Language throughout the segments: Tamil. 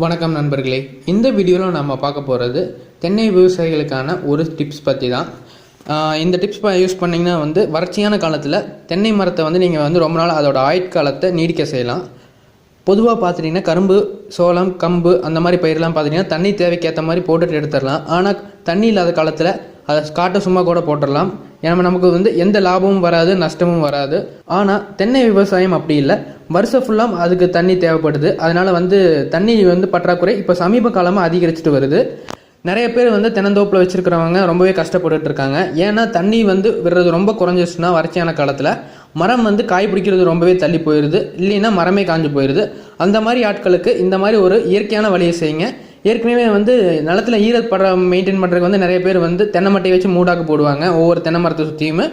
வணக்கம் நண்பர்களே. இந்த வீடியோவில் நம்ம பார்க்க போகிறது தென்னை விவசாயிகளுக்கான ஒரு டிப்ஸ் பற்றி தான். இந்த டிப்ஸ் யூஸ் பண்ணிங்கன்னா வந்து வறட்சியான காலத்தில் தென்னை மரத்தை வந்து நீங்கள் வந்து ரொம்ப நாள் அதோட ஆயுட்காலத்தை நீடிக்க செய்யலாம். பொதுவாக பார்த்துட்டிங்கன்னா கரும்பு சோளம் கம்பு அந்த மாதிரி பயிரெலாம் பார்த்துட்டிங்கன்னா தண்ணி தேவைக்கேற்ற மாதிரி போட்டுட்டு எடுத்துடலாம். ஆனால் தண்ணி இல்லாத காலத்தில் அதை காட்டை சும்மா கூட போட்டுடலாம். ஏன்னா நமக்கு வந்து எந்த லாபமும் வராது நஷ்டமும் வராது. ஆனால் தென்னை விவசாயம் அப்படி இல்லை. வருஷம் ஃபுல்லாக அதுக்கு தண்ணி தேவைப்படுது. அதனால் வந்து தண்ணி வந்து பற்றாக்குறை இப்போ சமீப காலமாக அதிகரிச்சுட்டு வருது. நிறைய பேர் வந்து தென்னந்தோப்பில் வச்சுருக்கிறவங்க ரொம்பவே கஷ்டப்பட்டுட்டு இருக்காங்க. ஏன்னா தண்ணி வந்து விடுறது ரொம்ப குறைஞ்சிச்சுன்னா வறட்சியான காலத்தில் மரம் வந்து காய் பிடிக்கிறது ரொம்பவே தள்ளி போயிடுது இல்லைன்னா மரமே காஞ்சு போயிடுது அந்த மாதிரி ஆட்களுக்கு இந்த மாதிரி ஒரு இயற்கையான வழியை செய்யுங்க. ஏற்கனவே வந்து நிலத்துல ஈரப்பட மெயின்டைன் பண்ணுறதுக்கு வந்து நிறைய பேர் வந்து தென்னை மட்டையை வச்சு மூடாக்கு போடுவாங்க ஒவ்வொரு தென்னை மரத்தை சுற்றியுமே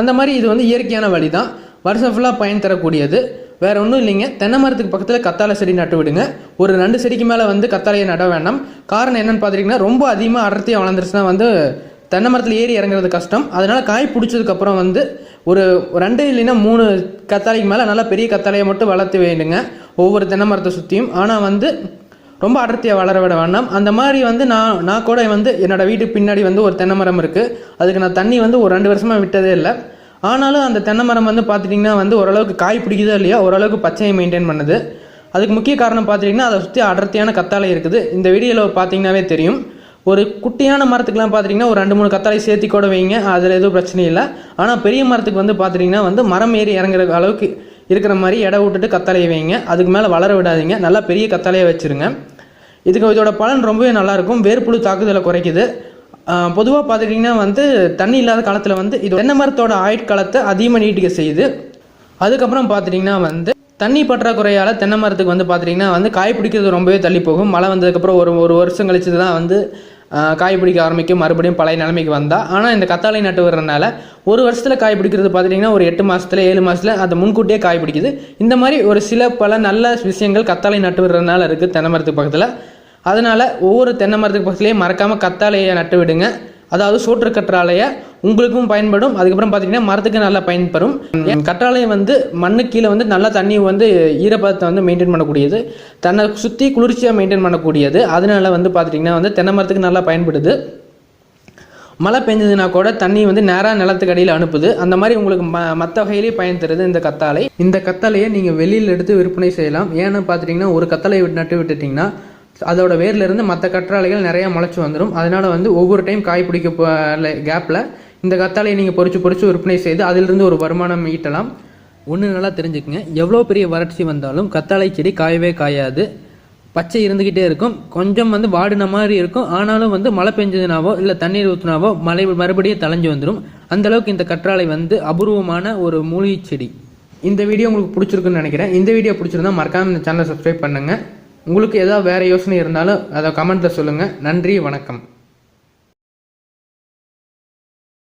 அந்த மாதிரி இது வந்து இயற்கையான வழி தான் வருஷம் ஃபுல்லாக பயன் தரக்கூடியது. வேற ஒன்றும் இல்லைங்க. தென்னை மரத்துக்கு பக்கத்தில் கத்தாழை செடி நட்டு விடுங்க. ஒரு ரெண்டு செடிக்கு மேலே வந்து கத்தாழையை நட வேண்டாம். காரணம் என்னென்னு பார்த்துட்டிங்கன்னா ரொம்ப அதிகமாக அடர்த்தியாக வளர்ந்துருச்சுன்னா வந்து தென்னை மரத்தில் ஏறி இறங்குறது கஷ்டம். அதனால் காய் பிடிச்சதுக்கப்புறம் வந்து ஒரு ரெண்டு இல்லைன்னா மூணு கத்தாழைக்கு மேலே நல்லா பெரிய கத்தாழையை மட்டும் வளர்த்து வேண்டுங்க. ஒவ்வொரு தென்னை மரத்தை சுற்றியும் ஆனால் வந்து ரொம்ப அடர்த்தியாக வளர விட வேண்டாம். அந்த மாதிரி வந்து நான் நான் கூட வந்து என்னோட வீட்டுக்கு பின்னாடி வந்து ஒரு தென்னை மரம் இருக்குது அதுக்கு நான் தண்ணி வந்து ஒரு ரெண்டு வருஷமாக விட்டதே இல்லை. ஆனாலும் அந்த தென்னை மரம் வந்து பார்த்துட்டிங்கன்னா வந்து ஓரளவுக்கு காய் பிடிக்குதோ இல்லையா ஓரளவுக்கு பச்சையை மெயின்டைன் பண்ணுது. அதுக்கு முக்கிய காரணம் பார்த்துட்டிங்கன்னா அதை சுற்றி அடர்த்தியான கத்தாழை இருக்குது. இந்த வீடியோவில் பார்த்தீங்கன்னாவே தெரியும். ஒரு குட்டியான மரத்துக்குலாம் பார்த்துட்டிங்கன்னா ஒரு ரெண்டு மூணு கத்தாழை சேர்த்தி கூட வைங்க. அதில் எதுவும் பிரச்சனை இல்லை. ஆனால் பெரிய மரத்துக்கு வந்து பார்த்துட்டிங்கன்னா வந்து மரம் ஏறி இறங்குற அளவுக்கு இருக்கிற மாதிரி இடம் விட்டுட்டு கத்தாழையை வைங்க. அதுக்கு மேலே வளர விடாதீங்க. நல்லா பெரிய கத்தாழையை வச்சுருங்க. இதுக்கு இதோட பலன் ரொம்பவே நல்லாயிருக்கும். வேர்ப்புழு தாக்குதலை குறைக்குது. பொதுவாக பார்த்துட்டிங்கன்னா வந்து தண்ணி இல்லாத காலத்தில் வந்து இது தென்னை மரத்தோட ஆயுட்காலத்தை அதிகமாக நீட்டிக்க செய்யுது. அதுக்கப்புறம் பார்த்துட்டிங்கன்னா வந்து தண்ணி பற்றாக்குறையால் தென்னை மரத்துக்கு வந்து பார்த்துட்டிங்கன்னா வந்து காய் பிடிக்கிறது ரொம்பவே தள்ளி போகும். மழை வந்ததுக்கப்புறம் ஒரு ஒரு வருஷம் கழிச்சு தான் வந்து காய் பிடிக்க ஆரம்பிக்கும். மறுபடியும் பழைய நிலைமைக்கு வந்தால் ஆனால் இந்த கத்தாழை நட்டு வர்றதுனால ஒரு வருஷத்தில் காய் பிடிக்கிறது பார்த்துட்டிங்கன்னா ஒரு எட்டு மாதத்துல ஏழு மாதத்தில் அது முன்கூட்டியே காய் பிடிக்குது. இந்த மாதிரி ஒரு சில பல நல்ல விஷயங்கள் கத்தாழை நட்டு விடுறதுனால இருக்குது தென்னை மரத்துக்கு பக்கத்தில். அதனால் ஒவ்வொரு தென்னை மரத்துக்கு பக்கத்துலேயே மறக்காமல் கத்தாழையை நட்டு விடுங்க. அதாவது சோற்று கற்றாழையை உங்களுக்கும் பயன்படும். அதுக்கப்புறம் பார்த்தீங்கன்னா மரத்துக்கு நல்லா பயன்பெறும். கற்றாழையை வந்து மண்ணு கீழே வந்து நல்லா தண்ணி வந்து ஈரப்பதத்தை வந்து மெயின்டைன் பண்ணக்கூடியது. தன்னை சுற்றி குளிர்ச்சியாக மெயின்டைன் பண்ணக்கூடியது. அதனால வந்து பார்த்துட்டிங்கன்னா வந்து தென்னை மரத்துக்கு நல்லா பயன்படுது. மழை பெஞ்சதுன்னா கூட தண்ணி வந்து நேராக நிலத்துக்கு அடியில் அனுப்புது. அந்த மாதிரி உங்களுக்கு ம மற்ற வகையிலேயே பயன் தருது இந்த கத்தாழை. இந்த கத்தாழையை நீங்கள் வெளியில் எடுத்து விற்பனை செய்யலாம். ஏன்னு பார்த்துட்டிங்கன்னா ஒரு கத்தாழை விட்டு நட்டு விட்டுட்டிங்கன்னா அதோட வேர்லேருந்து மற்ற கற்றாழைகள் நிறையா முளைச்சி வந்துடும் அதனால வந்து ஒவ்வொரு டைம் காய் பிடிக்க கேப்பில் இந்த கத்தாழையை நீங்கள் பொறிச்சு பொறிச்சு விற்பனை செய்து அதிலிருந்து ஒரு வருமானம் ஈட்டலாம். ஒன்று நல்லா தெரிஞ்சுக்கங்க. எவ்வளோ பெரிய வறட்சி வந்தாலும் கத்தாழை செடி காயவே காயாது. பச்சை இருந்துக்கிட்டே இருக்கும். கொஞ்சம் வந்து வாடின மாதிரி இருக்கும். ஆனாலும் வந்து மழை பெஞ்சதுனாவோ இல்லை தண்ணீர் ஊற்றுனாவோ மழை மறுபடியும் தலைஞ்சு வந்துடும் அந்த அளவுக்கு இந்த கற்றாழை வந்து அபூர்வமான ஒரு மூலிகை செடி. இந்த வீடியோ உங்களுக்கு பிடிச்சிருக்குன்னு நினைக்கிறேன். இந்த வீடியோ பிடிச்சிருந்தா மறக்காம இந்த சேனலை சப்ஸ்கிரைப் பண்ணுங்க. உங்களுக்கு ஏதாவது வேறு யோசனை இருந்தாலும் அதை கமெண்ட்டில் சொல்லுங்கள் நன்றி வணக்கம்.